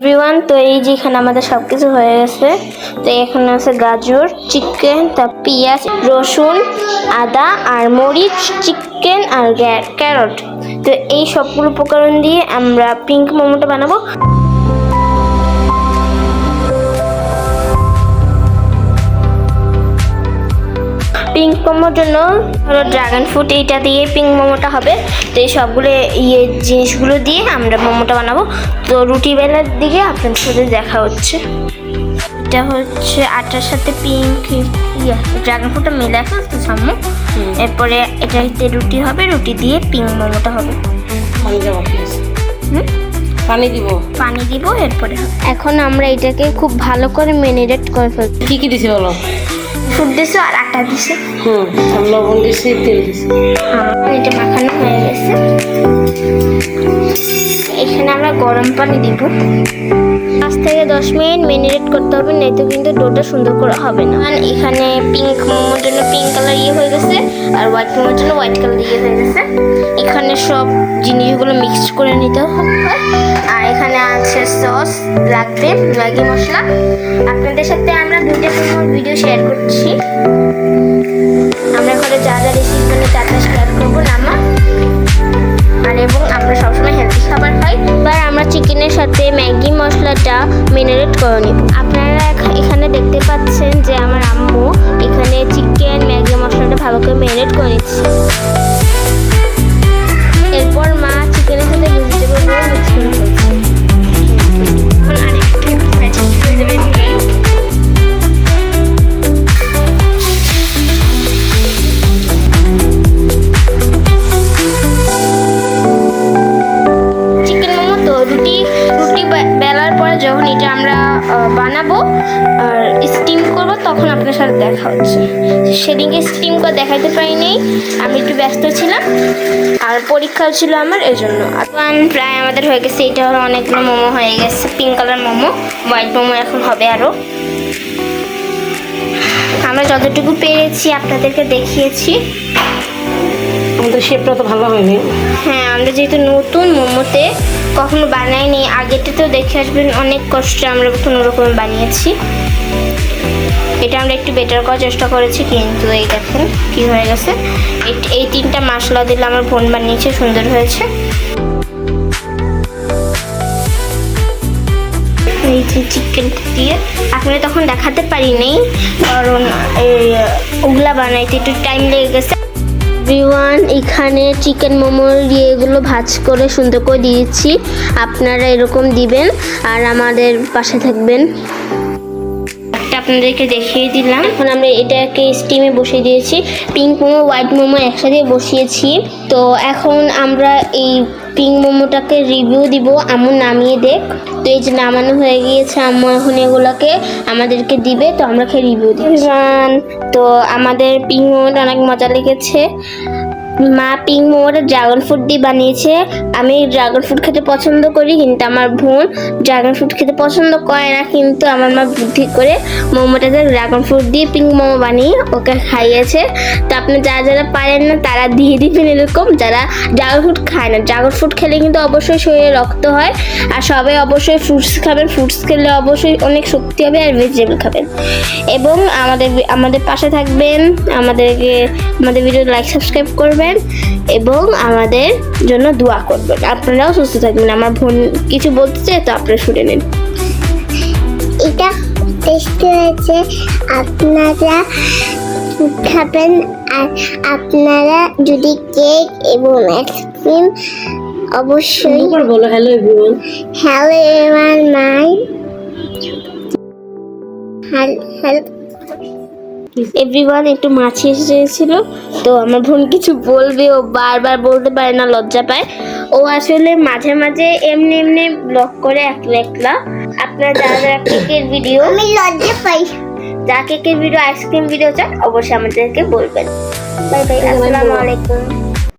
Everyone তো এই যে এখানে আমাদের সব কিছু হয়ে গেছে। তো এখানে আছে গাজর চিকেন তা পেঁয়াজ, রসুন, আদা আর মরিচ চিকেন আর ক্যারট তো এই সবগুলো উপকরণ দিয়ে আমরা পিঙ্ক মোমোটা বানাবো। পিঙ্ক মোমোর জন্য। হলো ড্রাগন ফ্রুট এইটা দিয়ে পিঙ্ক মোমোটা হবে। তো এই সবগুলো ইয়ে জিনিসগুলো দিয়ে আমরা মোমোটা বানাবো। তো রুটি বেলার দিকে আপনাদের সাথে দেখা হচ্ছে। এটা হচ্ছে আটার সাথে পিঙ্ক ইয়ে ড্রাগন ফ্রুটটা মিলে আছে তো সামনে এরপরে এটাতে রুটি হবে রুটি দিয়ে পিঙ্ক মোমোটা হবে। পানি দেবো হুম? পানি দিব। পানি দিব এরপরে এখন আমরা এটাকে খুব ভালো করে মেরিনেট করে ফেলছি। কি কি দিছি বলো? ফুড দিছো আর আটা দিছো। হুম লবণ দিছি তেল দিছি। হ্যাঁ এটা মাখানো হয়ে গেছে। এখানে আমরা গরম পানি দিব। পাঁচ থেকে দশ মিনিট মেরিনেট করতে হবে, নয়তো কিন্তু ডোটা সুন্দর করে হবে না। এখানে পিঙ্ক মোমোর জন্য পিঙ্ক কালার ইয়ে হয়ে গেছে, আর হোয়াইট মোমোর জন্য হোয়াইট কালার ইয়ে হয়ে গেছে। এখানে সব জিনিসগুলো মিক্স করে নিতে হবে। আর এখানে আছে সস লাগবে ম্যাগি মশলা। আপনাদের সাথে আমরা দুইটা ভিডিও শেয়ার করছি। আমরা এখানে যা যা রেসিপি মানে যা যা শেয়ার করব, নামা। আর এবং আমরা সাথে ম্যাগি মশলাটা মেরিনেট করে নিব। আপনারা এখানে দেখতে পাচ্ছেন যে আমার আম্মু এখানে চিকেন ম্যাগি মশলাটা ভালো করে মেরিনেট করে বানাবো আর স্টিম করব তখন আপনার সাথে দেখা হচ্ছে। সেদিনকে স্টিম করে দেখাতে পারিনি আমি একটু ব্যস্ত ছিলাম আর পরীক্ষাও ছিল আমার এই জন্য আর one প্রায় আমাদের হয়ে গেছে এটা হলো অনেকগুলো মোমো হয়ে গেছে pink colour momo white momo এখন হবে আরও আমরা যতটুকু পেরেছি আপনাদেরকে দেখিয়েছি। আমাদের শেপটা তো ভালো হয়নি। হ্যাঁ আমরা যেহেতু নতুন মোমোতে কখনো বানাইনি তো দেখে আসবেন, অনেক কষ্টে আমরা কোনো রকম বানিয়েছি। এটা আমরা একটু বেটার করার চেষ্টা করেছি, কিন্তু এই দেখেন কি হয়ে গেছে। এই- তিনটা মশলা দিলে আমার বোন বানিয়েছে, সুন্দর হয়েছে। এই যে চিকেনটা দিয়ে, আপনারা তখন দেখাতে পারিনি, কারণ এই ওগুলা বানাইতে একটু টাইম লেগে গেছে। এভরিওয়ান এখানে চিকেন মোমোর ইয়েগুলো ভাজ করে সুন্দর করে দিয়েছি আপনারা এরকম দিবেন আর আমাদের পাশে থাকবেন। আপনাদেরকে দেখিয়ে দিলাম। এখন আমরা এটাকে স্টিমে বসিয়ে দিয়েছি। পিঙ্ক মোমো হোয়াইট মোমো একসাথে বসিয়েছি। তো এখন আমরা এই পিঙ্ক মোমোটাকে রিভিউ দিব। আমু নামিয়ে দেখ। তো এই যে নামানো হয়ে গিয়েছে, আম্মু এখন এগুলোকে আমাদেরকে দিবে, তো আমরা খেয়ে রিভিউ দিই তো আমাদের পিঙ্ক মোমোটা অনেক মজা লেগেছে। মা পিঙ্ক মোমোটা ড্রাগন ফ্রুট দিয়ে বানিয়েছে। আমি ড্রাগন ফ্রুট খেতে পছন্দ করি, কিন্তু আমার বোন ড্রাগন ফ্রুট খেতে পছন্দ করে না, কিন্তু আমার মা বুদ্ধি করে মোমোটাতে ড্রাগন ফ্রুট দিয়ে পিঙ্ক মোমো বানিয়ে ওকে খাইয়েছে। তো আপনি যারা যারা পারেন না, তারা দিয়ে দিবেন এরকম। যারা ড্রাগন ফ্রুট খায় না, ড্রাগন ফ্রুট খেলে কিন্তু অবশ্যই শরীরে রক্ত হয়। আর সবাই অবশ্যই ফ্রুটস খাবেন, ফ্রুটস খেলে অবশ্যই অনেক শক্তি হবে আর ভেজিটেবল খাবেন। এবং আমাদের আমাদের পাশে থাকবেন। আমাদেরকে, আমাদের ভিডিও লাইক সাবস্ক্রাইব করবেন। এবং আমাদের জন্য দোয়া করবেন। আপনারাও সুস্থ থাকবেন। আমার বোন কিছু বলতে চাই তো আপনারা শুনে নিন। এটা টেস্টি হয়েছে আপনারা খাবেন আর আপনারা যদি কেক এবং আইসক্রিম অবশ্যই বলো hello everyone hello everyone my hello everyone একটু মাছি এসেছিল তো আমার বোন কিছু বলবে ও বারবার বলতে পারে না লজ্জা পায়। ও আসলে মাঝে মাঝে এমনি এমনি ব্লগ করে একলা একলা আপনার যারা যারা কেকের ভিডিও আমি লজ্জা পাই। যা কেকের ভিডিও আইসক্রিম ভিডিও চান অবশ্যই আমাদেরকে বলবেন। বাই বাই আসসালামু আলাইকুম।